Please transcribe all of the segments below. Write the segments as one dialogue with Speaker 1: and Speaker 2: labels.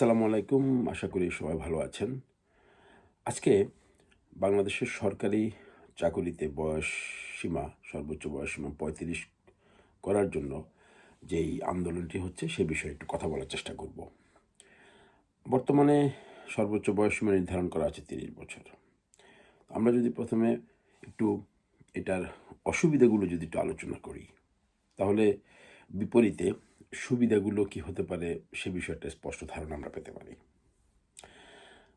Speaker 1: আসসালামু আলাইকুম। আশা করি সবাই ভালো আছেন। আজকে বাংলাদেশের সরকারি চাকুরিতে বয়স সীমা, সর্বোচ্চ বয়স সীমা পঁয়ত্রিশ করার জন্য যেই আন্দোলনটি হচ্ছে সে বিষয়ে একটু কথা বলার চেষ্টা করব। বর্তমানে সর্বোচ্চ বয়স সীমা নির্ধারণ করা আছে তিরিশ বছর। আমরা যদি প্রথমে একটু এটার অসুবিধাগুলো যদি একটু আলোচনা করি, তাহলে বিপরীতে সুবিধাগুলো কি হতে পারে সে বিষয়টা স্পষ্ট ধারণা আমরা পেতে পারি।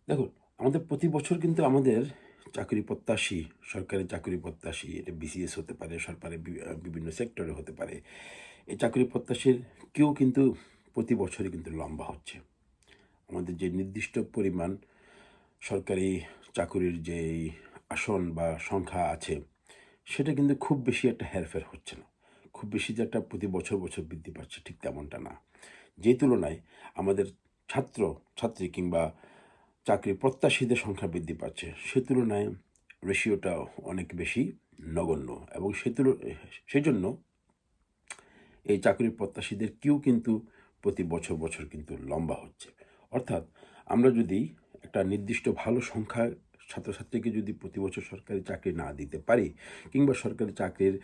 Speaker 1: দেখুন, আমাদের প্রতি বছর কিন্তু আমাদের চাকরি প্রত্যাশী, সরকারি চাকরি প্রত্যাশী, এটা বিসিএস হতে পারে, সরকারের বিভিন্ন সেক্টরে হতে পারে, এই চাকরি প্রত্যাশীর কেউ কিন্তু প্রতি বছরই কিন্তু লম্বা হচ্ছে। আমাদের যে নির্দিষ্ট পরিমাণ সরকারি চাকুরির যে আসন বা সংখ্যা আছে, সেটা কিন্তু খুব বেশি একটা হেরফের হচ্ছে না। খুব বেশি যে একটা প্রতি বছর বছর বৃদ্ধি পাচ্ছে ঠিক তেমনটা না। যে তুলনায় আমাদের ছাত্র, ছাত্রী কিংবা চাকরি প্রত্যাশীদের সংখ্যা বৃদ্ধি পাচ্ছে, সে তুলনায় রেশিওটা অনেক বেশি নগণ্য এবং সে তুল সেই জন্য এই চাকরি প্রত্যাশীদের কেউ কিন্তু প্রতি বছর বছর কিন্তু লম্বা হচ্ছে। অর্থাৎ আমরা যদি একটা নির্দিষ্ট ভালো সংখ্যা ছাত্রছাত্রীকে যদি প্রতি বছর সরকারি চাকরি না দিতে পারি কিংবা সরকারি চাকরির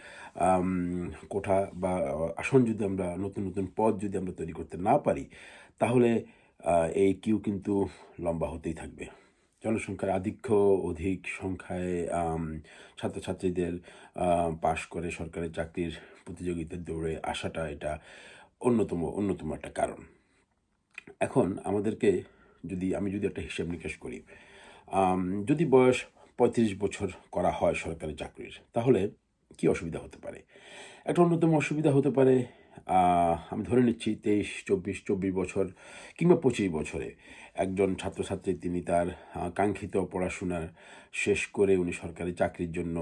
Speaker 1: কোঠা বা আসন যদি আমরা, নতুন নতুন পদ যদি আমরা তৈরি করতে না পারি, তাহলে এই কিউ কিন্তু লম্বা হতেই থাকবে। জনসংখ্যার আধিক্য অধিক সংখ্যায় ছাত্রছাত্রীদের পাশ করে সরকারি চাকরির প্রতিযোগিতার দৌড়ে আসাটা এটা অন্যতম অন্যতম একটা কারণ। এখন আমাদেরকে যদি, আমি যদি একটা হিসাব নিকাশ করি যদি বয়স পঁয়ত্রিশ বছর করা হয় সরকারি চাকরির, তাহলে কি অসুবিধা হতে পারে? একটা অন্যতম অসুবিধা হতে পারে আমি ধরে নিচ্ছি তেইশ, চব্বিশ চব্বিশ বছর কিংবা পঁচিশ বছরে একজন ছাত্রছাত্রী তিনি তার কাঙ্ক্ষিত পড়াশোনার শেষ করে উনি সরকারি চাকরির জন্য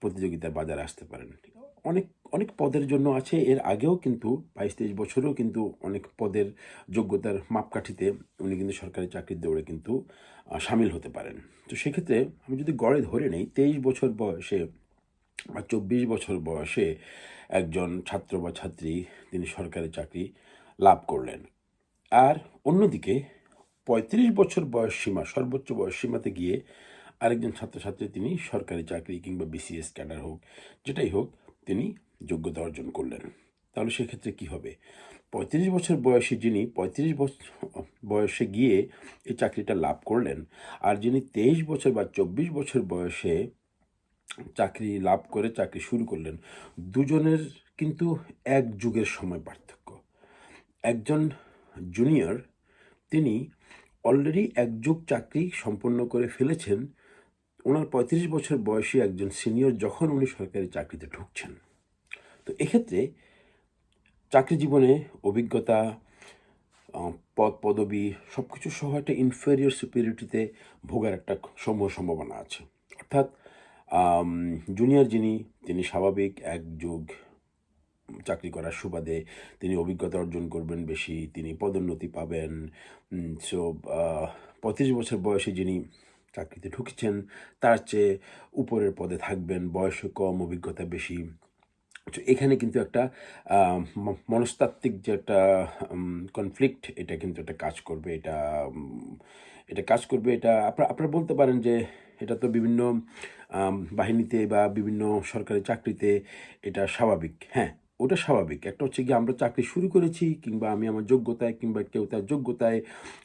Speaker 1: প্রতিযোগিতার বাজারে আসতে পারেন। অনেক অনেক পদের জন্য আছে। এর আগেও কিন্তু বাইশ তেইশ বছরেও কিন্তু অনেক পদের যোগ্যতার মাপকাঠিতে উনি কিন্তু সরকারি চাকরির দৌড়ে কিন্তু সামিল হতে পারেন। তো সেক্ষেত্রে আমি যদি গড়ে ধরে নেই, তেইশ বছর বয়সে বা চব্বিশ বছর বয়সে একজন ছাত্র বা ছাত্রী তিনি সরকারি চাকরি লাভ করলেন। আর অন্যদিকে পঁয়ত্রিশ বছর বয়স সীমা, সর্বোচ্চ বয়স সীমাতে গিয়ে আরেকজন ছাত্রছাত্রী তিনি সরকারি চাকরি কিংবা বিসিএস ক্যাডার হোক, যেটাই হোক তিনি যোগ্যতা অর্জন করলেন। তাহলে সেক্ষেত্রে কি হবে? পঁয়ত্রিশ বছর বয়সী যিনি, পঁয়ত্রিশ বছর বয়সে গিয়ে এই চাকরিটা লাভ করলেন আর যিনি তেইশ বছর বা চব্বিশ বছর বয়সে চাকরি লাভ করে চাকরি শুরু করলেন, দুজনের কিন্তু এক যুগের সময় পার্থক্য। একজন জুনিয়র তিনি অলরেডি এক যুগ চাকরি সম্পন্ন করে ফেলেছেন ওনার পঁয়ত্রিশ বছর বয়সী একজন সিনিয়র যখন উনি সরকারি চাকরিতে ঢুকছেন। তো এক্ষেত্রে চাকরি জীবনে অভিজ্ঞতা পদ, পদবি সব কিছু সহ একটা ইনফেরিয়র সুপিরিয়রিটিতে ভোগার একটা সমূহ সম্ভাবনা আছে। অর্থাৎ জুনিয়র যিনি, তিনি স্বাভাবিক এক যুগ চাকরি করার সুবাদে তিনি অভিজ্ঞতা অর্জন করবেন বেশি, তিনি পদোন্নতি পাবেন। সো পঁয়ত্রিশ বছর বয়সে যিনি চাকরিতে ঢুকেছেন, তার চেয়ে উপরের পদে থাকবেন, বয়সও কম, অভিজ্ঞতা বেশি। তো এখানে কিন্তু একটা মনস্তাত্ত্বিক যে একটা কনফ্লিক্ট এটা কিন্তু একটা কাজ করবে, এটা এটা কাজ করবে, এটা আপনারা আপনারা বলতে পারেন যে এটা তো বিভিন্ন বাহিনীতে বা বিভিন্ন সরকারি চাকরিতে এটা স্বাভাবিক হ্যাঁ। ওটা স্বাভাবিক। একটা হচ্ছে গিয়ে আমরা চাকরি শুরু করেছি কিংবা আমি আমার যোগ্যতায় কিংবা কেউ তার যোগ্যতায়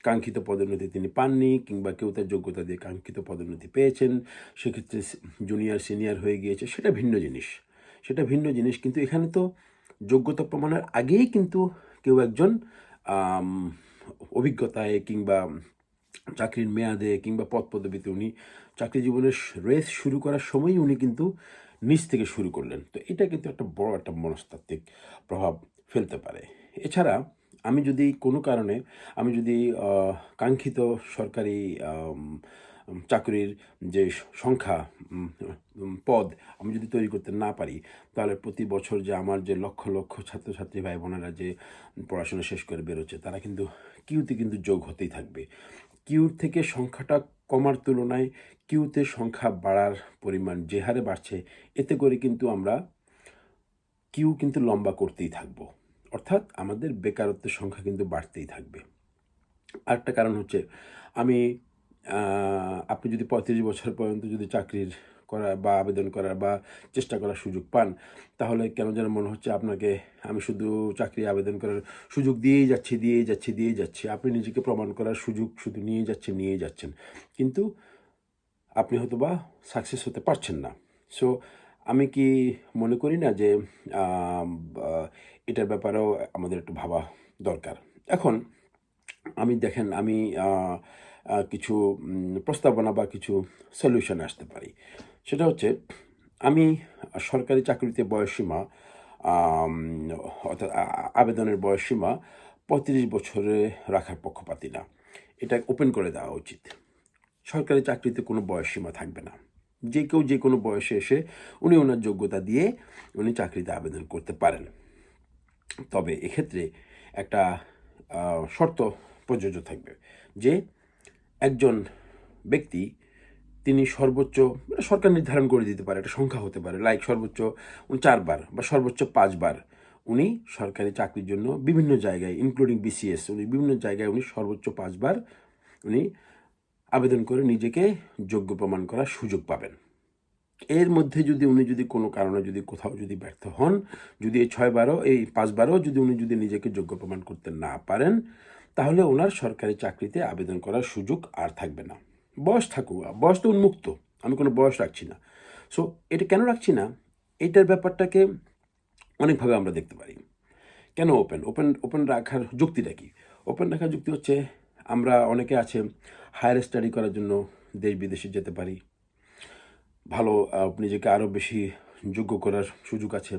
Speaker 1: কাঙ্ক্ষিত পদোন্নতি তিনি পাননি কিংবা কেউ তার যোগ্যতা দিয়ে কাঙ্ক্ষিত পদোন্নতি পেয়েছেন, সেক্ষেত্রে জুনিয়র সিনিয়র হয়ে গিয়েছে, সেটা ভিন্ন জিনিস। সেটা ভিন্ন জিনিস, কিন্তু এখানে তো যোগ্যতা প্রমাণের আগেই কিন্তু কেউ একজন অভিজ্ঞতায় কিংবা চাকরির মেয়াদে কিংবা পদ পদবিতে উনি চাকরি জীবনের রেস শুরু করার সময়ই উনি কিন্তু নিচ থেকে শুরু করলেন। তো এটা কিন্তু একটা বড় একটা মনস্তাত্ত্বিক প্রভাব ফেলতে পারে। এছাড়া আমি যদি কোনো কারণে, আমি যদি কাঙ্ক্ষিত সরকারি চাকরির যে সংখ্যা পদ আমি যদি তৈরি করতে না পারি, তাহলে প্রতি বছর যে আমার যে লক্ষ লক্ষ ছাত্রছাত্রী ভাই বোনেরা যে পড়াশোনা শেষ করে বেরোচ্ছে, তারা কিন্তু কিউতে কিন্তু যোগ হতেই থাকবে। কিউর থেকে সংখ্যাটা কমার তুলনায় কিউতে সংখ্যা বাড়ার পরিমাণ যে হারে বাড়ছে, এতে করে কিন্তু আমরা কিউ কিন্তু লম্বা করতেই থাকব। অর্থাৎ আমাদের বেকারত্বের সংখ্যা কিন্তু বাড়তেই থাকবে। আরেকটা কারণ হচ্ছে আমি আপনি যদি পঁয়ত্রিশ বছর পর্যন্ত যদি চাকরির করা বা আবেদন করার বা চেষ্টা করার সুযোগ পান, তাহলে কেন যেন মনে হচ্ছে আপনাকে আমি শুধু চাকরি আবেদন করার সুযোগ দিয়েই যাচ্ছি দিয়েই যাচ্ছি দিয়েই যাচ্ছি। আপনি নিজেকে প্রমাণ করার সুযোগ শুধু নিয়ে যাচ্ছেন, নিয়েই যাচ্ছেন। কিন্তু আপনি হয়তো বা সাকসেস হতে পারছেন না। সো আমি কি মনে করি না যে এটার ব্যাপারেও আমাদের একটু ভাবা দরকার? এখন আমি দেখেন, আমি কিছু প্রস্তাবনা বা কিছু সলিউশন আসতে পারি। সেটা হচ্ছে আমি সরকারি চাকরিতে বয়সসীমা আম, অর্থাৎ আবেদনের বয়সসীমা পঁয়ত্রিশ বছরে রাখার পক্ষপাতি না। এটা ওপেন করে দেওয়া উচিত। সরকারি চাকরিতে কোনো বয়সসীমা থাকবে না। যে কেউ যে কোনো বয়সে এসে উনি ওনার যোগ্যতা দিয়ে উনি চাকরিতে আবেদন করতে পারেন। তবে এক্ষেত্রে একটা শর্ত প্রযোজ্য থাকবে যে একজন ব্যক্তি, তিনি সর্বোচ্চ মানে সরকার নির্ধারণ করে দিতে পারে, একটা সংখ্যা হতে পারে লাইক সর্বোচ্চ চারবার বা সর্বোচ্চ পাঁচবার উনি সরকারি চাকরির জন্য বিভিন্ন জায়গায় ইনক্লুডিং বিসিএস উনি বিভিন্ন জায়গায় উনি সর্বোচ্চ পাঁচবার উনি আবেদন করে নিজেকে যোগ্য প্রমাণ করার সুযোগ পাবেন। এর মধ্যে যদি উনি যদি কোনো কারণে যদি কোথাও যদি ব্যর্থ হন, যদি এই ছয়বারও এই পাঁচবারও যদি উনি যদি নিজেকে যোগ্য প্রমাণ করতে না পারেন তাহলে ওনার সরকারি চাকরিতে আবেদন করার সুযোগ আর থাকবে না। বয়স থাকুক, বয়স তো উন্মুক্ত, আমি কোনো বয়স রাখছি না। সো এটা কেন রাখছি না? এটার ব্যাপারটাকে অনেকভাবে আমরা দেখতে পারি। কেন ওপেন ওপেন ওপেন রাখার যুক্তিটা কি? ওপেন রাখার যুক্তি হচ্ছে, আমরা অনেকে আছে হায়ার স্টাডি করার জন্য দেশ বিদেশে যেতে পারি। ভালো নিজেকে আরও বেশি যোগ্য করার সুযোগ আছে।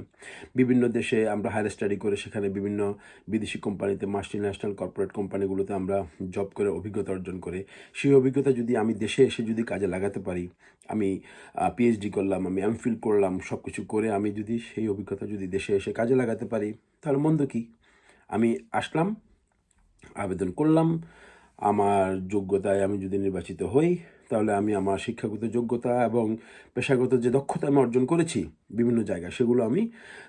Speaker 1: বিভিন্ন দেশে আমরা হায়ার স্টাডি করে সেখানে বিভিন্ন বিদেশি কোম্পানিতে মাল্টি ন্যাশনাল কর্পোরেট কোম্পানিগুলোতে আমরা জব করে অভিজ্ঞতা অর্জন করে। সেই অভিজ্ঞতা যদি আমি দেশে এসে যদি কাজে লাগাতে পারি, আমি পিএইচডি করলাম, আমি এমফিল করলাম সব কিছু করে আমি যদি সেই অভিজ্ঞতা যদি দেশে এসে কাজে লাগাতে পারি, তাহলে মন্দ কি? আমি আসলাম, আবেদন করলাম আমার যোগ্যতায় আমি যদি নির্বাচিত হই, তাহলে আমি আমার শিক্ষাগত যোগ্যতা এবং পেশাগত যে দক্ষতা আমি অর্জন করেছি বিভিন্ন জায়গায়, সেগুলো আমি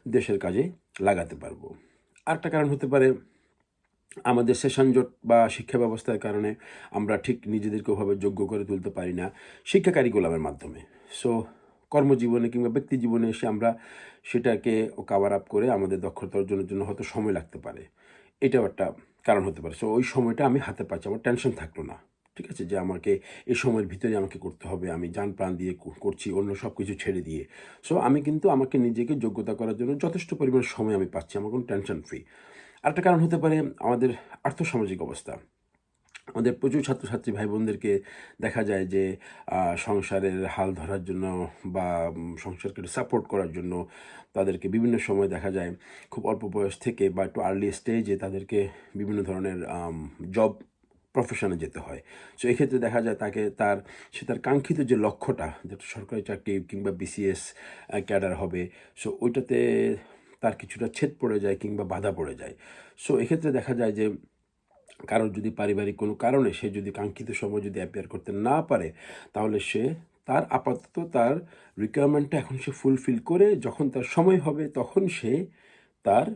Speaker 1: দেশের কাজে লাগাতে পারব। আরেকটা কারণ হতে পারে, আমাদের সেশন জট বা শিক্ষা ব্যবস্থার কারণে আমরা ঠিক নিজেদেরকে ওভাবে যোগ্য করে তুলতে পারি না শিক্ষা কারিকুলামের মাধ্যমে। সো কর্মজীবনে কিংবা ব্যক্তি জীবনে এসে আমরা সেটাকে কাভার আপ করে আমাদের দক্ষতা অর্জনের জন্য হয়তো সময় লাগতে পারে। এটাও একটা কারণ হতে পারে। সো ওই সময়টা আমি হাতে পাচ্ছি, আমার টেনশন থাকল না। ঠিক আছে? যে আমাকে এই সময়ের ভিতরে আমাকে করতে হবে, আমি যান প্রাণ দিয়ে করছি, অন্য সব কিছু ছেড়ে দিয়ে। সো আমি কিন্তু আমাকে নিজেকে যোগ্যতা করার জন্য যথেষ্ট পরিমাণ সময় আমি পাচ্ছি, আমার কোনো টেনশন ফ্রি আরেকটা কারণ হতে পারে আমাদের আর্থসামাজিক অবস্থা। আমাদের প্রচুর ছাত্রছাত্রী ভাই বোনদেরকে দেখা যায় যে সংসারের হাল ধরার জন্য বা সংসারকে সাপোর্ট করার জন্য তাদেরকে বিভিন্ন সময় দেখা যায় খুব অল্প বয়স থেকে বা একটু আর্লি স্টেজে তাদেরকে বিভিন্ন ধরনের জব প্রফেশনে যেতে হয়। সো এক্ষেত্রে দেখা যায় তাকে তার, সে তার কাঙ্ক্ষিত যে লক্ষ্যটা যেটা সরকারি চাকরি কিংবা বিসিএস ক্যাডার হবে সো ওইটাতে তার কিছুটা ছেদ পড়ে যায় কিংবা বাধা পড়ে যায়। সো এক্ষেত্রে দেখা যায় যে কারোর যদি পারিবারিক কোনো কারণে সে যদি কাঙ্ক্ষিত সময় যদি অ্যাপিয়ার করতে না পারে, তাহলে সে তার আপাতত তার রিকোয়ারমেন্টটা এখন সে ফুলফিল করে যখন তার সময় হবে তখন সে তার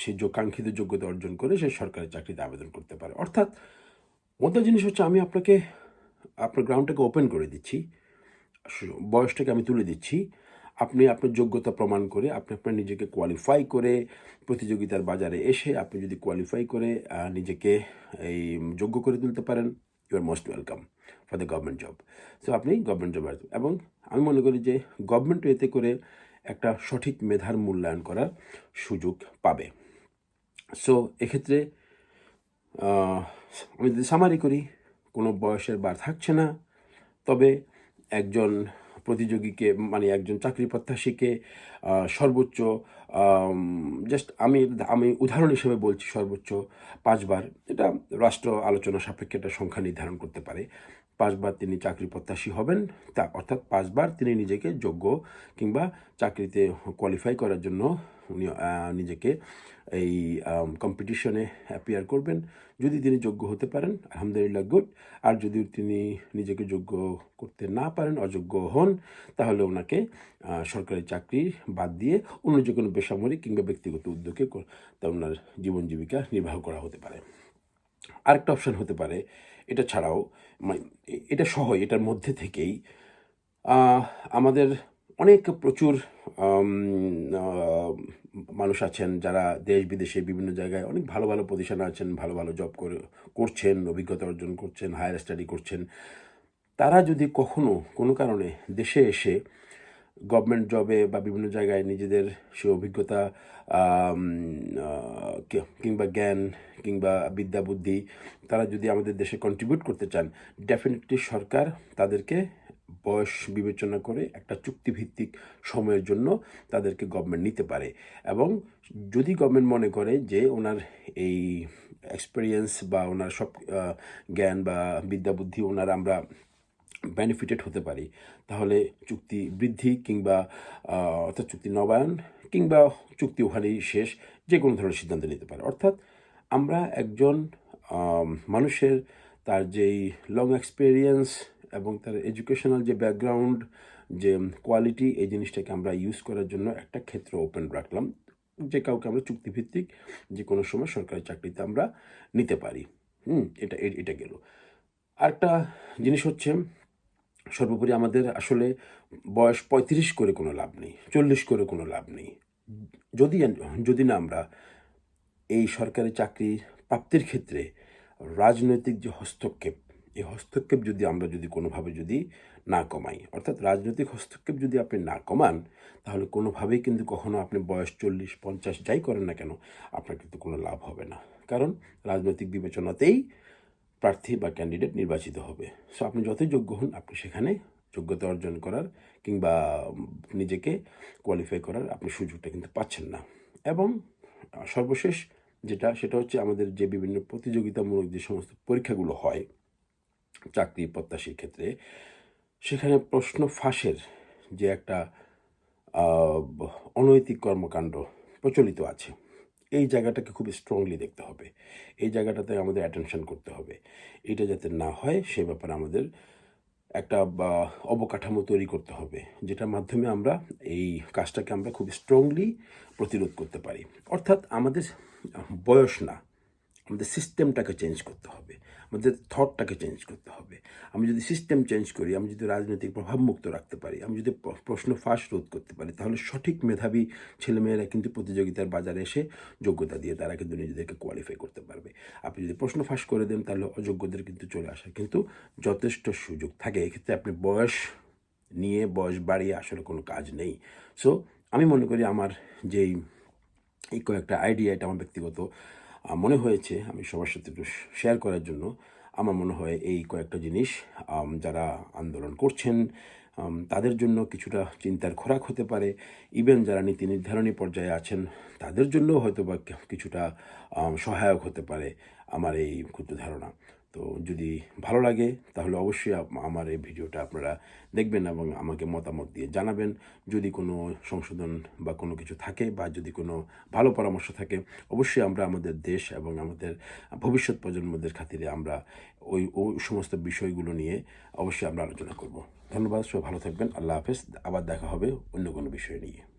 Speaker 1: সে কাঙ্ক্ষিত যোগ্যতা অর্জন করে সে সরকারি চাকরিতে আবেদন করতে পারে। অর্থাৎ মজার জিনিস হচ্ছে আমি আপনাকে, আপনার গ্রাউন্ডটাকে ওপেন করে দিচ্ছি বয়সটাকে আমি তুলে দিচ্ছি। আপনি আপনার যোগ্যতা প্রমাণ করে, আপনি আপনার নিজেকে কোয়ালিফাই করে প্রতিযোগিতার বাজারে এসে আপনি যদি কোয়ালিফাই করে নিজেকে এই যোগ্য করে তুলতে পারেন you are most welcome for the government job so আপনি গভর্নমেন্ট জব এবং আমি মনে করি যে গভর্নমেন্ট এতে করে একটা সঠিক মেধার মূল্যায়ন করার সুযোগ পাবে। সো এক্ষেত্রে আমি যদি সামারি করি, কোনো বয়সের বার থাকছে না, তবে একজন প্রতিযোগীকে মানে একজন চাকরি প্রত্যাশীকে সর্বোচ্চ জাস্ট আমি আমি উদাহরণ হিসেবে বলছি সর্বোচ্চ পাঁচবার। এটা রাষ্ট্র আলোচনা সাপেক্ষে একটা সংখ্যা নির্ধারণ করতে পারে। পাঁচবার তিনি চাকরি প্রত্যাশী হবেন, তা অর্থাৎ পাঁচবার তিনি নিজেকে যোগ্য কিংবা চাকরিতে কোয়ালিফাই করার জন্য উনি নিজেকে এই কম্পিটিশনে অ্যাপিয়ার করবেন। যদি তিনি যোগ্য হতে পারেন, আলহামদুলিল্লাহ গুড আর যদি তিনি নিজেকে যোগ্য করতে না পারেন, অযোগ্য হন, তাহলে ওনাকে সরকারি চাকরি বাদ দিয়ে অন্য যে কোনো বেসামরিক কিংবা ব্যক্তিগত উদ্যোগে তা ওনার জীবন জীবিকা নির্বাহ করা হতে পারে। আরেকটা অপশন হতে পারে, এটা ছাড়াও মানে এটা সহ এটার মধ্যে থেকেই আমাদের অনেক প্রচুর মানুষ আছেন যারা দেশ বিদেশে বিভিন্ন জায়গায় অনেক ভালো ভালো পজিশনে আছেন, ভালো ভালো জব করে, করছেন, অভিজ্ঞতা অর্জন করছেন হায়ার স্টাডি করছেন। তারা যদি কখনো কোনো কারণে দেশে এসে গভর্নমেন্ট জবে বা বিভিন্ন জায়গায় নিজেদের সে অভিজ্ঞতা কিংবা জ্ঞান, কিংবা বিদ্যা, বুদ্ধি, তারা যদি আমাদের দেশে কন্ট্রিবিউট করতে চান ডেফিনেটলি সরকার তাদেরকে বয়স বিবেচনা করে একটা চুক্তিভিত্তিক সময়ের জন্য তাদেরকে গভর্নমেন্ট নিতে পারে। এবং যদি গভর্নমেন্ট মনে করে যে ওনার এই এক্সপিরিয়েন্স বা ওনার সব জ্ঞান বা বিদ্যা, বুদ্ধি ওনার আমরা বেনিফিটেড হতে পারি। তাহলে চুক্তি বৃদ্ধি কিংবা অর্থাৎ চুক্তি নবায়ন কিংবা চুক্তি ওখানেই শেষ যে কোনো ধরনের সিদ্ধান্ত নিতে পারে। অর্থাৎ আমরা একজন মানুষের তার যেই লং এক্সপিরিয়েন্স এবং তার এডুকেশনাল যে ব্যাকগ্রাউন্ড যে কোয়ালিটি এই জিনিসটাকে আমরা ইউজ করার জন্য একটা ক্ষেত্র ওপেন রাখলাম, যে কাউকে আমরা চুক্তিভিত্তিক যে কোনো সময় সরকারি চাকরিতে আমরা নিতে পারি। হুম, এটা এটা গেল। আরেকটা জিনিস হচ্ছে সর্বোপরি আমাদের আসলে বয়স পঁয়ত্রিশ করে কোনো লাভ নেই, চল্লিশ করে কোনো লাভ নেই। যদি যদি না আমরা এই সরকারি চাকরি প্রাপ্তির ক্ষেত্রে রাজনৈতিক যে হস্তক্ষেপ, এই হস্তক্ষেপ যদি আমরা যদি কোনোভাবে যদি না কমাই, অর্থাৎ রাজনৈতিক হস্তক্ষেপ যদি আপনি না কমান, তাহলে কোনোভাবেই কিন্তু কখনো আপনি বয়স চল্লিশ, পঞ্চাশ যাই করেন না কেন, আপনার কিন্তু কোনো লাভ হবে না। কারণ রাজনৈতিক বিবেচনাতেই প্রার্থী বা ক্যান্ডিডেট নির্বাচিত হবে। সো আপনি যতই যোগ্য হন, আপনি সেখানে যোগ্যতা অর্জন করার কিংবা নিজেকে কোয়ালিফাই করার আপনি সুযোগটা কিন্তু পাচ্ছেন না। এবং সর্বশেষ যেটা, সেটা হচ্ছে আমাদের যে বিভিন্ন প্রতিযোগিতামূলক যে সমস্ত পরীক্ষাগুলো হয় চাকরি প্রত্যাশীর ক্ষেত্রে, সেখানে প্রশ্ন ফাঁসের যে একটা অনৈতিক কর্মকাণ্ড প্রচলিত আছে। এই জায়গাটাকে খুব স্ট্রংলি দেখতে হবে। এই জায়গাটাতে আমাদের অ্যাটেনশন করতে হবে। এটা যাতে না হয়, সে ব্যাপারে আমাদের একটা অবকাঠামো তৈরি করতে হবে, যেটার মাধ্যমে আমরা এই কাজটাকে আমরা খুব স্ট্রংলি প্রতিরোধ করতে পারি। অর্থাৎ আমাদের বয়স না। আমাদের সিস্টেমটাকে চেঞ্জ করতে হবে, আমাদের থটটাকে চেঞ্জ করতে হবে। আমি যদি সিস্টেম চেঞ্জ করি, আমি যদি রাজনৈতিক প্রভাবমুক্ত রাখতে পারি, আমি যদি প্রশ্ন ফাঁস রোধ করতে পারি, তাহলে সঠিক মেধাবী ছেলেমেয়েরা কিন্তু প্রতিযোগিতার বাজারে এসে যোগ্যতা দিয়ে তারা কিন্তু নিজেদেরকে কোয়ালিফাই করতে পারবে। আপনি যদি প্রশ্ন ফাঁস করে দেন, তাহলে অযোগ্যদের কিন্তু চলে আসার কিন্তু যথেষ্ট সুযোগ থাকে। এক্ষেত্রে আপনি বয়স নিয়ে, বয়স বাড়িয়ে আসলে কোনো কাজ নেই। সো আমি মনে করি আমার যেই, এই কয়েকটা আইডিয়া এটা আমার ব্যক্তিগত মনে হয়েছে, আমি সবার সাথে একটু শেয়ার করার জন্য, আমার মনে হয় এই কয়েকটা জিনিস যারা আন্দোলন করছেন তাদের জন্য কিছুটা চিন্তার খোরাক হতে পারে। ইভেন যারা নীতি নির্ধারণী পর্যায়ে আছেন, তাদের জন্য হয়তো বা কিছুটা সহায়ক হতে পারে আমার এই ক্ষুদ্র ধারণা। তো যদি ভালো লাগে, তাহলে অবশ্যই আমার এই ভিডিওটা আপনারা দেখবেন এবং আমাকে মতামত দিয়ে জানাবেন। যদি কোনো সংশোধন বা কোনো কিছু থাকে বা যদি কোনো ভালো পরামর্শ থাকে, অবশ্যই আমরা আমাদের দেশ এবং আমাদের ভবিষ্যৎ প্রজন্মদের খাতিরে আমরা ওই ওই সমস্ত বিষয়গুলো নিয়ে অবশ্যই আমরা আলোচনা করব। ধন্যবাদ, সবাই ভালো থাকবেন, আল্লাহ হাফেজ, আবার দেখা হবে অন্য কোনো বিষয় নিয়ে।